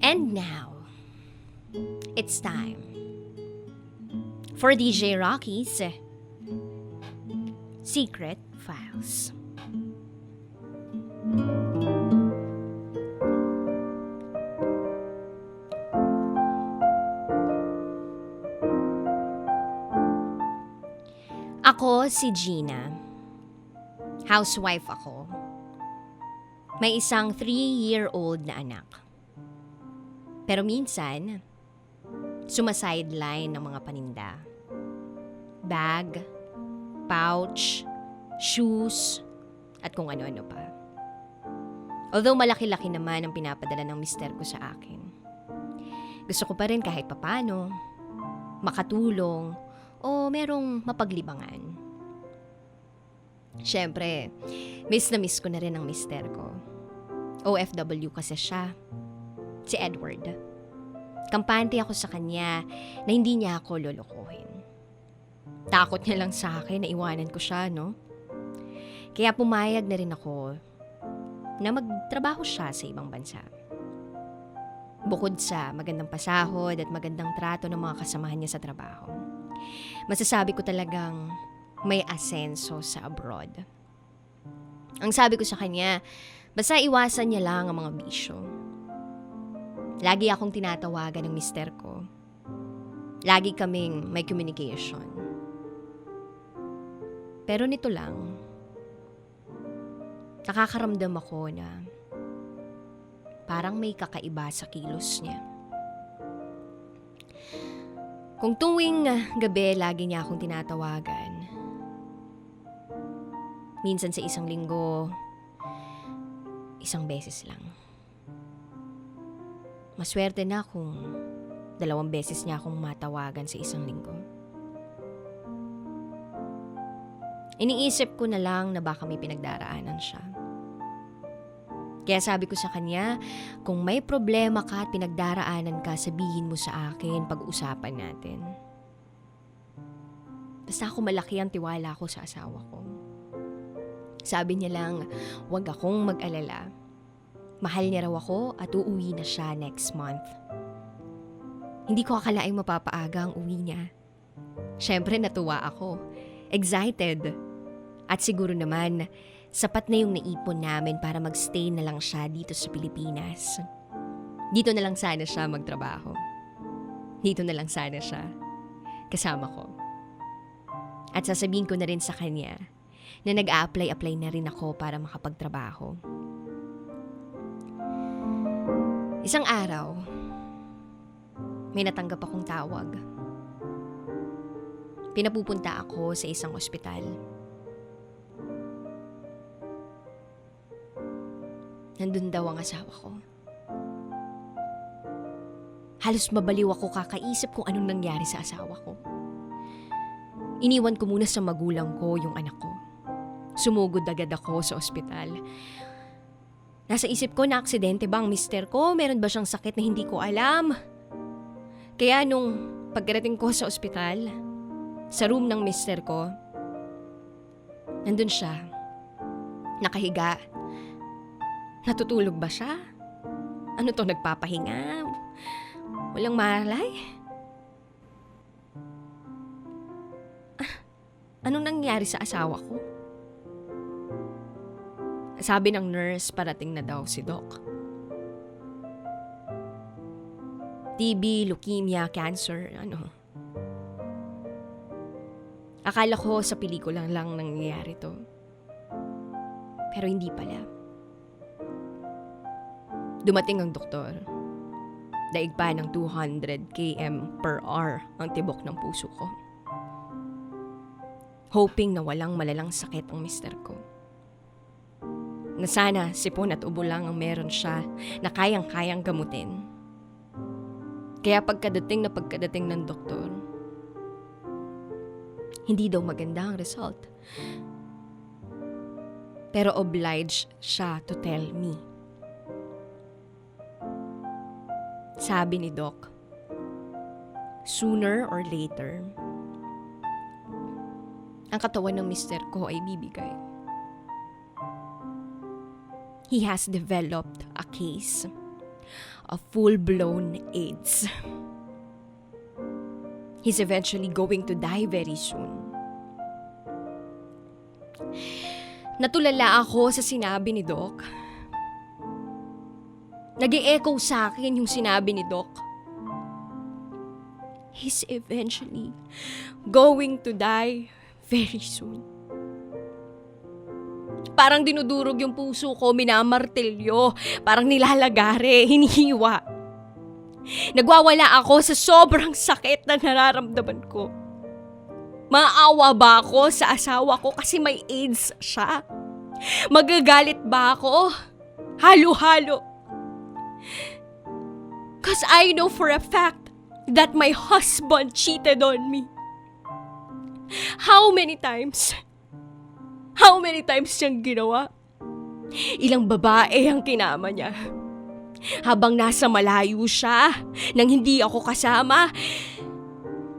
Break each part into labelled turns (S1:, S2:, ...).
S1: And now, it's time for DJ Rocky's Secret Files. Ako si Gina. Housewife ako. May isang 3-year-old na anak. Pero minsan, sumasideline ng mga paninda. Bag, pouch, shoes, at kung ano-ano pa. Although malaki-laki naman ang pinapadala ng mister ko sa akin. Gusto ko pa rin kahit papano, makatulong, o merong mapaglibangan. Siyempre, miss na miss ko na rin ang mister ko. OFW kasi siya. Si Edward. Kampante ako sa kanya na hindi niya ako lolokohin. Takot niya lang sa akin na iwanan ko siya, no? Kaya pumayag na rin ako na magtrabaho siya sa ibang bansa. Bukod sa magandang pasahod at magandang trato ng mga kasamahan niya sa trabaho masasabi ko talagang may asenso sa abroad. Ang sabi ko sa kanya, basta iwasan niya lang ang mga bisyo. Lagi akong tinatawagan ng mister ko. Lagi kaming may communication. Pero nito lang, nakakaramdam ako na parang may kakaiba sa kilos niya. Kung tuwing gabi lagi niya akong tinatawagan. Minsan sa isang linggo, isang beses lang. Maswerte na kung dalawang beses niya akong matawagan sa isang linggo. Iniisip ko na lang na baka may pinagdaraanan siya. Kaya sabi ko sa kanya, kung may problema ka at pinagdaraanan ka, sabihin mo sa akin, pag-usapan natin. Basta ako malaki ang tiwala ko sa asawa ko. Sabi niya lang, huwag akong mag-alala. Mahal niya raw ako at uuwi na siya next month. Hindi ko akalaing mapapaaga ang uwi niya. Siyempre natuwa ako. Excited. At siguro naman, sapat na yung naipon namin para magstay na lang siya dito sa Pilipinas. Dito na lang sana siya magtrabaho. Dito na lang sana siya. Kasama ko. At sasabihin ko na rin sa kanya na nag-a-apply-apply na rin ako para makapagtrabaho. Isang araw, may natanggap akong tawag. Pinapupunta ako sa isang ospital. Nandun daw ang asawa ko. Halos mabaliw ako kakaisip kung anong nangyari sa asawa ko. Iniwan ko muna sa magulang ko yung anak ko. Sumugod agad ako sa ospital. Nasa isip ko na aksidente ba ang mister ko? Meron ba siyang sakit na hindi ko alam? Kaya nung pagdating ko sa ospital, sa room ng mister ko, nandun siya. Nakahiga. Natutulog ba siya? Ano to, nagpapahinga? Walang malay? Ah, anong nangyari sa asawa ko? Sabi ng nurse, parating na daw si Doc. TB, leukemia, cancer, ano. Akala ko sa pelikulang lang nangyayari to. Pero hindi pala. Dumating ang doktor. Daig pa ng 200 km per hour ang tibok ng puso ko. Hoping na walang malalang sakit ang mister ko. Na sana sipon at ubo lang ang meron siya na kayang-kayang gamutin. Kaya pagkadating na pagkadating ng doktor, hindi daw maganda ang result. Pero obliged siya to tell me. Sabi ni Doc, sooner or later, ang katawan ng mister ko ay bibigay. He has developed a case of full-blown AIDS. He's eventually going to die very soon. Natulala ako sa sinabi ni Doc. nag echo sa akin yung sinabi ni Doc. He's eventually going to die very soon. Parang dinudurog yung puso ko, minamartilyo, parang nilalagare, hinihiwa. Nagwawala ako sa sobrang sakit na nararamdaman ko. Maawa ba ako sa asawa ko kasi may AIDS siya? Magagalit ba ako? Halo-halo. Cause I know for a fact that my husband cheated on me. How many times? How many times siyang ginawa? Ilang babae ang kinama niya. Habang nasa malayo siya, nang hindi ako kasama,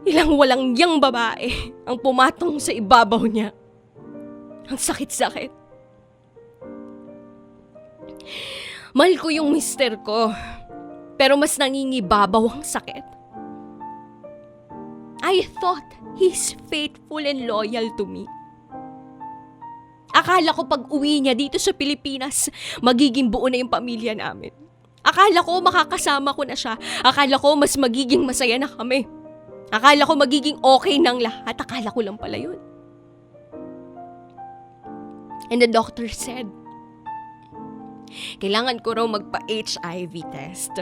S1: ilang walang yang babae ang pumatong sa ibabaw niya. Ang sakit-sakit. Mahal ko yung mister ko, pero mas nangingibabaw ang sakit. I thought he's faithful and loyal to me. Akala ko pag uwi niya dito sa Pilipinas, magiging buo na yung pamilya namin. Akala ko makakasama ko na siya. Akala ko mas magiging masaya na kami. Akala ko magiging okay ng lahat. Akala ko lang pala yun. And the doctor said, kailangan ko raw magpa-HIV test.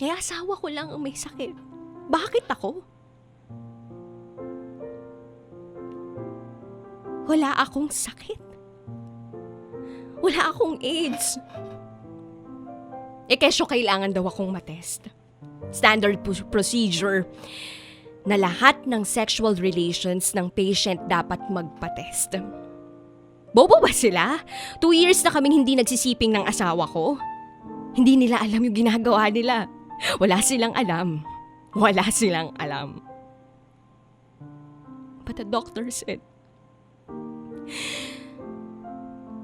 S1: Kaya asawa ko lang ang may sakit. Bakit ako? Wala akong sakit. Wala akong AIDS. Eh, kesyo kailangan daw akong matest. Standard procedure na lahat ng sexual relations ng patient dapat magpa-test. Bobo ba sila? Two years na kaming hindi nagsisiping ng asawa ko. Hindi nila alam yung ginagawa nila. Wala silang alam. Wala silang alam. But the doctor said,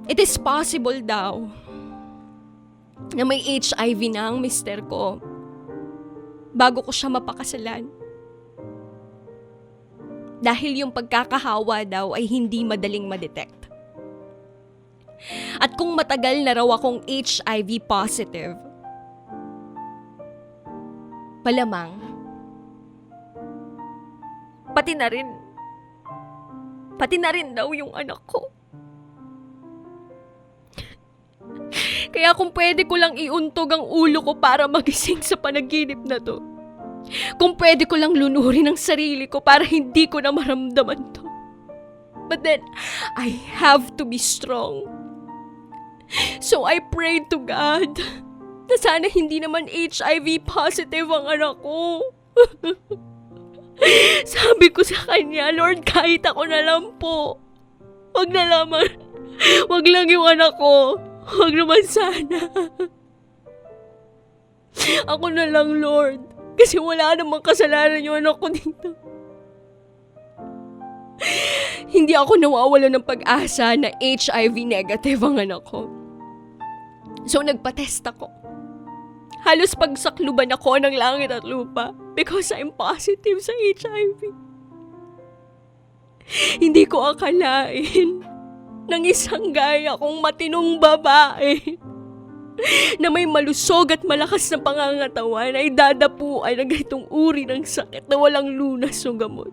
S1: It is possible daw na may HIV na ang mister ko bago ko siya mapakasalan. Dahil yung pagkakahawa daw ay hindi madaling madetect. At kung matagal na raw akong HIV positive, palamang, pati na rin, pati na rin daw yung anak ko. Kaya kung pwede ko lang iuntog ang ulo ko para magising sa panaginip na to. Kung pwede ko lang lunurin ang sarili ko para hindi ko na maramdaman to. But then, I have to be strong. So I prayed to God na sana hindi naman HIV positive ang anak ko. Sabi ko sa kanya, Lord, kahit ako na lang po. Wag na lamang. Wag lang yung anak ko. Wag naman sana. Ako na lang, Lord. Kasi wala namang kasalanan yung anak ko dito. Hindi ako nawawala ng pag-asa na HIV negative ang anak ko. So nagpa-test ako. Halos pagsakluban ako ng langit at lupa because I'm positive sa HIV. Hindi ko akalain ng isang gaya kong matinong babae na may malusog at malakas na pangangatawan ay dadapuan ng ganitong uri ng sakit na walang lunas o gamot.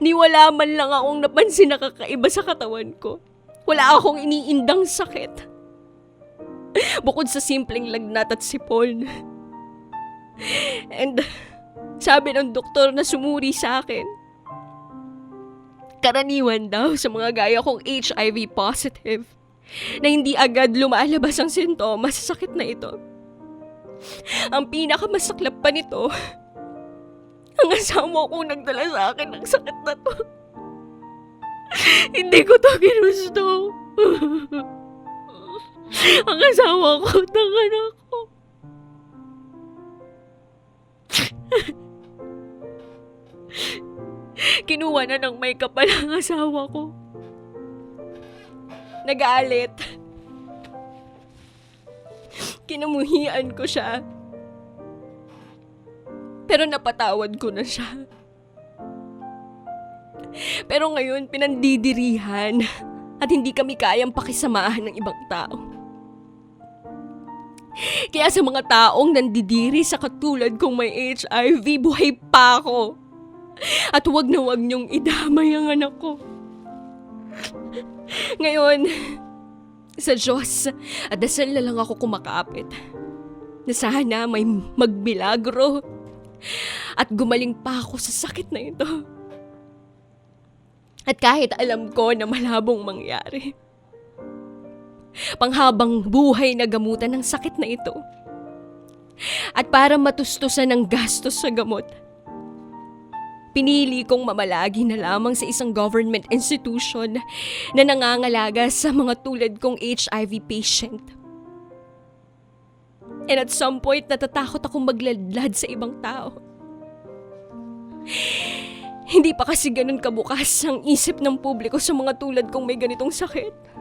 S1: Ni wala man lang akong napansin na kakaiba sa katawan ko. Wala akong iniindang sakit. Bukod sa simpleng lagnat at sipon. And sabi ng doktor na sumuri sa akin, karaniwan daw sa mga gaya kong HIV positive na hindi agad lumalabas ang sintomas sa sakit na ito. Ang pinakamasaklap pa nito, ang asawa ko nagdala sa akin ng sakit na to. hindi ko to ginusto. Ang asawa ko, anak ko. Kinuha na ng may kapal ang asawa ko. Nagalit. Pinamuhian ko siya. Pero napatawad ko na siya. Pero ngayon, pinandidirihan at hindi kami kayang pakisamahan ng ibang tao. Kaya sa mga taong nandidiri sa katulad kong may HIV, buhay pa ako. At wag na wag niyong idamay ang anak ko. Ngayon, sa Diyos, at dasal na lang ako kumakapit. Na sana may magbilagro. At gumaling pa ako sa sakit na ito. At kahit alam ko na malabong mangyari. Panghabang buhay na gamutan ng sakit na ito. At para matustusan ng gastos sa gamot, pinili kong mamalagi na lamang sa isang government institution na nangangalaga sa mga tulad kong HIV patient. And at some point, natatakot akong magladlad sa ibang tao. Hindi pa kasi ganun kabukas ang isip ng publiko sa mga tulad kong may ganitong sakit.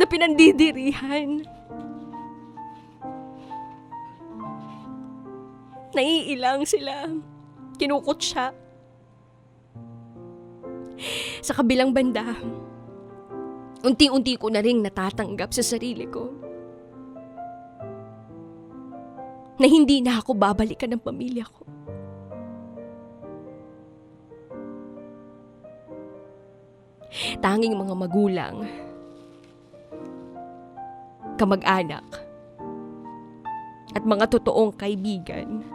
S1: Na pinandidirihan. Naiilang sila. Kinukot siya. Sa kabilang banda, unti-unti ko na rin natatanggap sa sarili ko na hindi na ako babalikan ng pamilya ko. Tanging mga magulang, kamag-anak, at mga totoong kaibigan,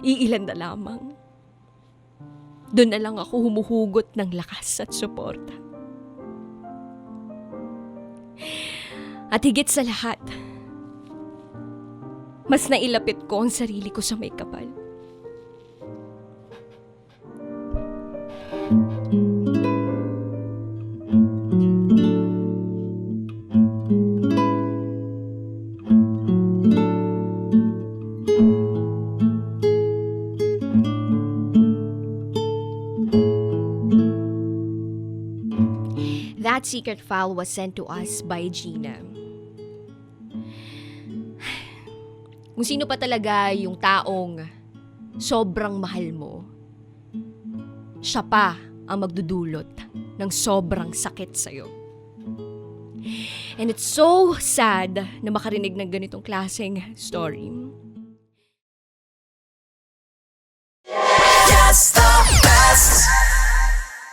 S1: iilan na lamang. Doon na lang ako humuhugot ng lakas at suporta. At higit sa lahat, mas nailapit ko ang sarili ko sa may kapal. Secret file was sent to us by Gina. Kung sino pa talaga yung taong sobrang mahal mo, siya pa ang magdudulot ng sobrang sakit sa'yo. And it's so sad na makarinig ng ganitong klaseng story.
S2: Best.